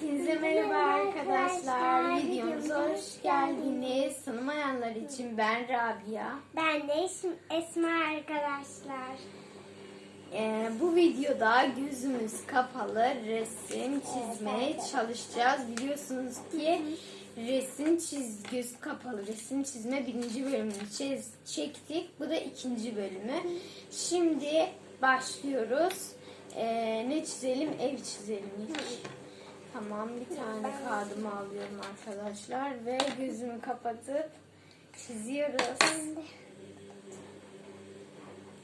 Hepinize merhaba arkadaşlar. Videomuza hoş geldiniz. Tanımayanlar için ben Rabia. Ben de Esm- Esma arkadaşlar. Ee, bu videoda gözümüz kapalı resim çizmeye çalışacağız. Biliyorsunuz ki resim çiz göz kapalı resim çizme birinci bölümünü çiz, çektik. Bu da ikinci bölümü. Şimdi başlıyoruz. Ee, ne çizelim? Ev çizelim ilk. Tamam bir tane kağıdımı alıyorum arkadaşlar ve gözümü kapatıp çiziyoruz.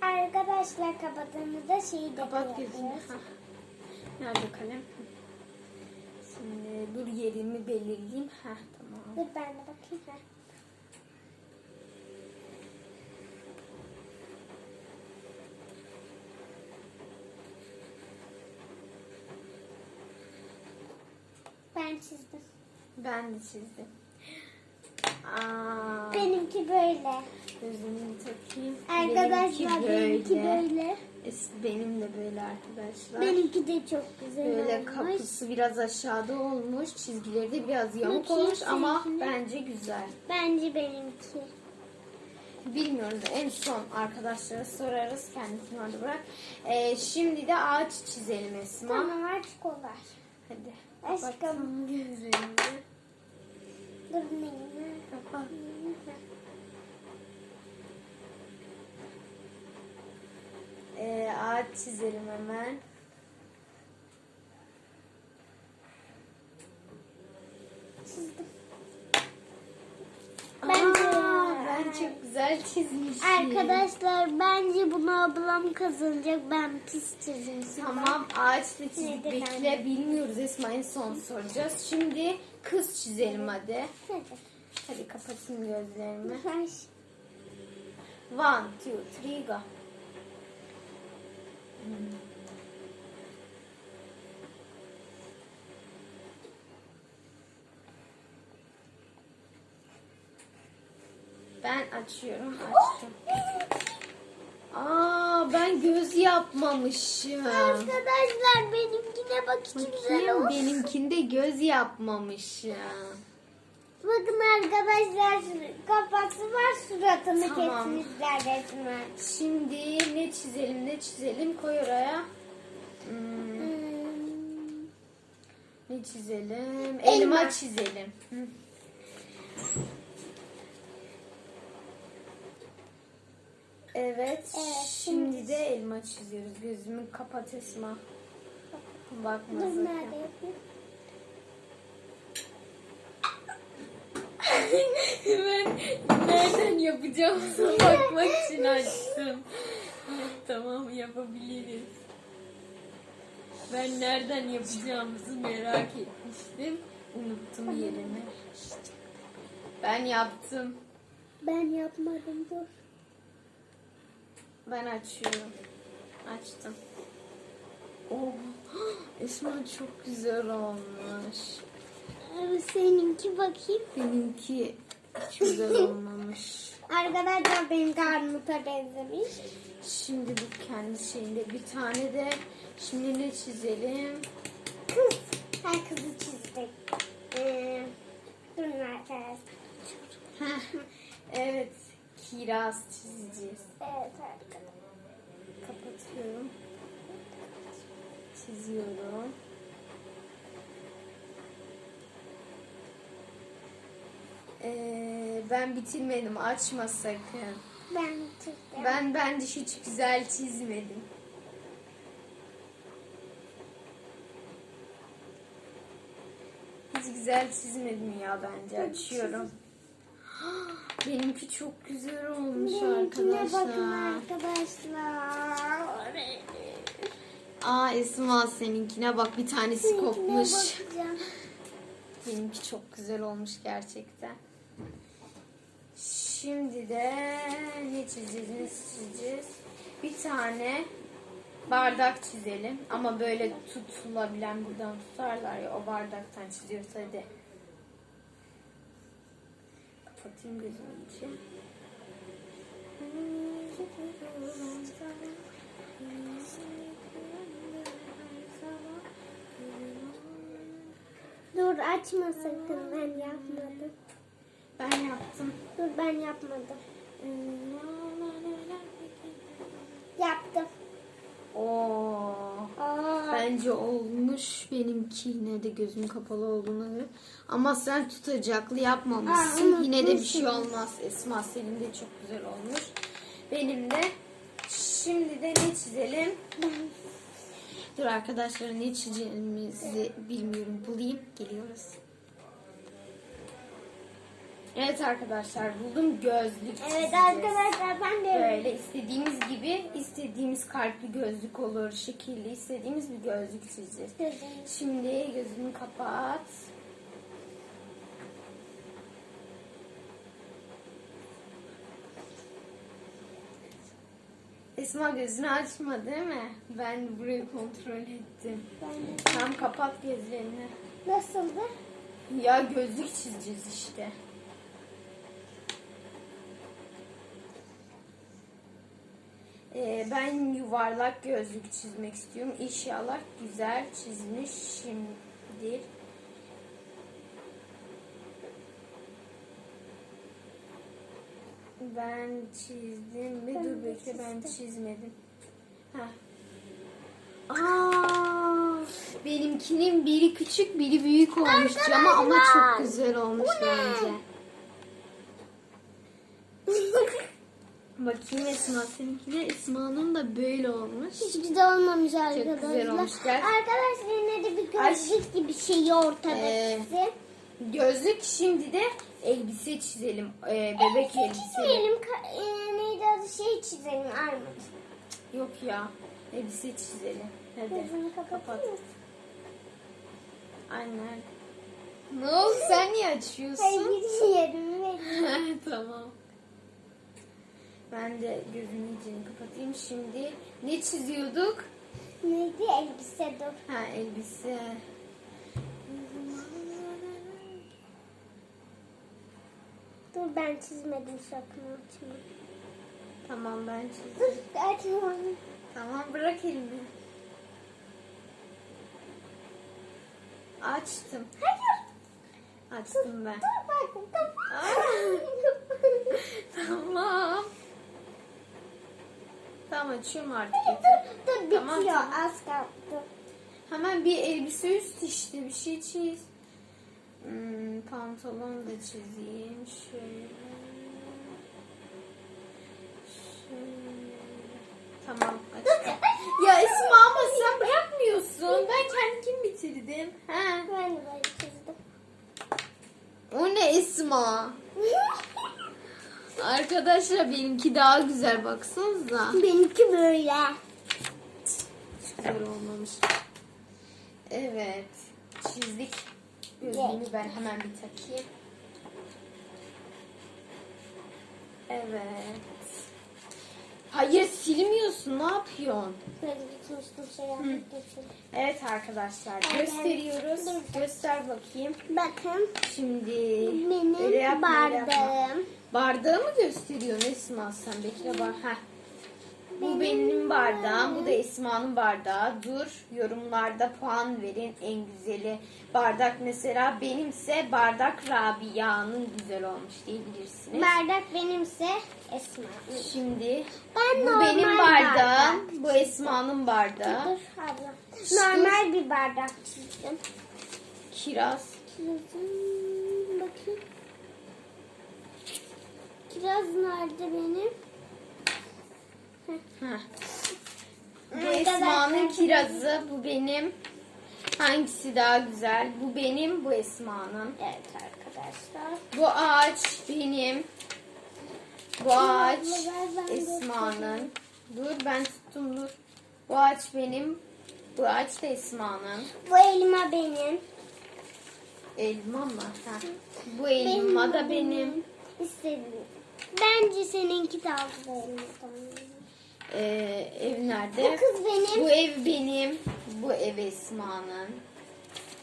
Arkadaşlar kapattığımızda şeyi de Kapat gözünü. Nerede kalem? Şimdi dur yerimi belirleyeyim. Heh tamam. Dur ben de bakayım. Ha. Ben çizdim. Ben de çizdim. Aa, Benimki böyle. gözümü takayım. Arkadaşlar benimki böyle. Es- Benim de böyle arkadaşlar. Benimki de çok güzel Böyle olmuş. kapısı biraz aşağıda olmuş. Çizgileri de biraz yamuk Bakayım olmuş ama seninkine. bence güzel. Bence benimki. Bilmiyoruz. En son arkadaşlara sorarız. Kendisini orada bırak. Ee, şimdi de ağaç çizelim Esma. Tamam artık kolay. Hadi. Aşkım. Dur neyim? Kapat. Ee, ağaç çizelim hemen. Çizdim. Bence Bence- ben çok güzel çizmişim. Arkadaşlar bence bunu ablam kazanacak. Ben pis çizmişim. Tamam ağaç da çizdik. Bekle bence? bilmiyoruz Esma en son soracağız. Şimdi kız çizelim hadi. Hadi. Hadi kapatayım gözlerimi. Baş. One, two, three, go. Ben açıyorum, açtım. Aa, ben göz yapmamışım. Arkadaşlar benimkine bak iki güzel Bakayım olmuş. benimkinde göz yapmamışım. Bakın arkadaşlar kafası var suratını Tamam. kesmişler resmen. Şimdi ne çizelim, ne çizelim? Koy oraya. Hmm, Hmm. ne çizelim? Elma. Elma çizelim. Hı. Evet, Evet, şimdi şimdi- de elma çiziyoruz. Gözümü kapat Esma. Bakma Dur sakın. nerede yapayım? ben nereden yapacağımıza bakmak için açtım. tamam yapabiliriz. Ben nereden yapacağımızı merak etmiştim. Unuttum yerini. Ben yaptım. Ben yapmadım dur. Ben açıyorum. Açtım. Oh, Esma çok güzel olmuş. Ee, Seninki bakayım. Benimki hiç güzel olmamış. Arkadaşlar benim karnıma benzemiş. Şimdi bu kendi şeyinde bir tane de şimdi ne çizelim? Kız. Her kızı çizdik. Ee, durun arkadaşlar. Evet kiraz çizeceğiz. Evet arkadaşlar. Kapatıyorum. Çiziyorum. Ee, ben bitirmedim açma sakın. Ben çizdim. Ben bence hiç güzel çizmedim. Hiç güzel çizmedim ya bence. Açıyorum. Benimki çok güzel olmuş Benimkine bakın arkadaşlar. arkadaşlar. Aa Esma seninkine bak bir tanesi Benimkine kopmuş. bakacağım. Benimki çok güzel olmuş gerçekten. Şimdi de ne çizeceğiz, ne çizeceğiz? Bir tane bardak çizelim. Ama böyle tutulabilen buradan tutarlar ya o bardaktan çiziyoruz hadi. Kapatayım gözümü içi. Dur açma sakın ben yapmadım. Ben yaptım. Dur ben yapmadım. Yaptım. Oo. Aa, Bence olmuş benimki yine de gözüm kapalı olduğuna göre. Ama sen tutacaklı yapmamışsın. Aa, yine de bir şey olmaz. Esma senin de çok güzel olmuş. Benim de. Şimdi de ne çizelim? Dur arkadaşlar ne çizeceğimizi bilmiyorum. Bulayım. Geliyoruz. Evet arkadaşlar buldum gözlük Evet arkadaşlar ben de Böyle istediğimiz gibi istediğimiz kalpli gözlük olur, şekilli istediğimiz bir gözlük çizeceğiz. Şimdi gözünü kapat. Esma gözünü açma değil mi? Ben burayı kontrol ettim. Ben de. Tam kapat gözlerini. Nasıldı? Ya gözlük çizeceğiz işte. Ee, ben yuvarlak gözlük çizmek istiyorum. İnşallah güzel çizmişimdir. Ben çizdim mi? Ben Dur bekle ben çizmedim. Aa, benimkinin biri küçük biri büyük olmuş ama ama çok Arkadaşlar, güzel olmuş bence. Bakayım Esma seninkine Esma'nın da böyle olmuş. Hiç güzel olmamış arkadaşlar. güzel olmuş, gel. Arkadaşlar yine de bir gözlük gibi şey ortada Ee. Gözlük şimdi de elbise çizelim. Ee, bebek elbise. Çizelim. ka- E, neydi adı şey çizelim armut. Yok ya. Elbise çizelim. Hadi. Gözünü mısın? Aynen. Ne oldu sen niye Hayır açıyorsun? bir yerim verin. tamam. Ben de gözümü iyicini kapatayım. Şimdi ne çiziyorduk? Neydi elbise dur. Ha elbise. Dur ben çizmedim sakın açma. Tamam ben çizdim. Dur açma. Tamam bırak elimi. Açtım. Hayır. Açtım ben. Dur bak. Dur. Tamam açıyorum artık. dur, dur bitiyor Tamam, tamam. az kaldı. Hemen bir elbise üst işte bir şey çiz. Hmm, pantolon da çizeyim. Şöyle. Şöyle. Tamam açtım. ya Esma ama sen bırakmıyorsun. Ben kendim bitirdim. He. Ben de çizdim. O ne Esma? Arkadaşlar benimki daha güzel baksanıza. Benimki böyle. Güzel olmamış. Evet. Çizdik. Gözlüğümü ben hemen bir takayım. Evet. Hayır silmiyorsun. Ne yapıyorsun? Şey. Evet arkadaşlar gösteriyoruz. Göster bakayım. Bakın Şimdi benim öyle yapma, öyle yapma. bardağım. Bardağı mı gösteriyorsun Esma sen? Bekle bak. Heh. Bu Benim bardağım, bu da Esma'nın bardağı. Dur, yorumlarda puan verin en güzeli. Bardak mesela benimse bardak Rabia'nın güzel olmuş diyebilirsiniz. Bardak benimse Esma. Şimdi Ben bu normal benim bardağım, bu Esma'nın bardağı. Dur abla. Normal bir bardak çizdim. Kiraz. Çizdim. Bakayım. Kiraz nerede benim? Bu Esma'nın kirazı, bu benim. Hangisi daha güzel? Bu benim, bu Esma'nın. Evet arkadaşlar. Bu ağaç benim. Bu ağaç Esma'nın. Dur ben tuttum dur. Bu ağaç benim. Bu ağaç da Esma'nın. Bu elma benim. Elma mı? Ha. Bu elma da benim. İstediğim. Bence seninki daha güzel. Ee, ev Bu nerede? kız benim. Bu ev benim. Bu ev Esma'nın.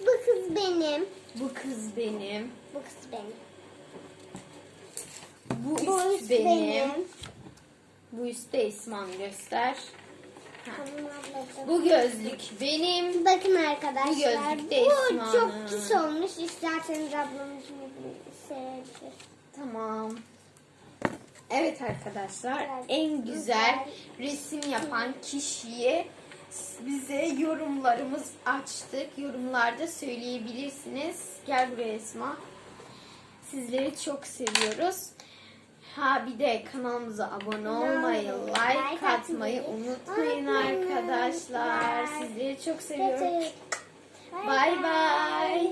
Bu kız benim. Bu kız benim. Bu kız benim. Bu üst, Bu üst benim. benim. Bu üstte Esma'nın göster. Bu gözlük benim. Bakın arkadaşlar. Bu gözlük de Bu çok pis olmuş. İsterseniz ablamın sevebilir. Tamam. Evet arkadaşlar en güzel resim yapan kişiye bize yorumlarımız açtık. Yorumlarda söyleyebilirsiniz. Gel buraya Esma. Sizleri çok seviyoruz. Ha bir de kanalımıza abone olmayı, like atmayı unutmayın arkadaşlar. Sizleri çok seviyorum. Bay bay.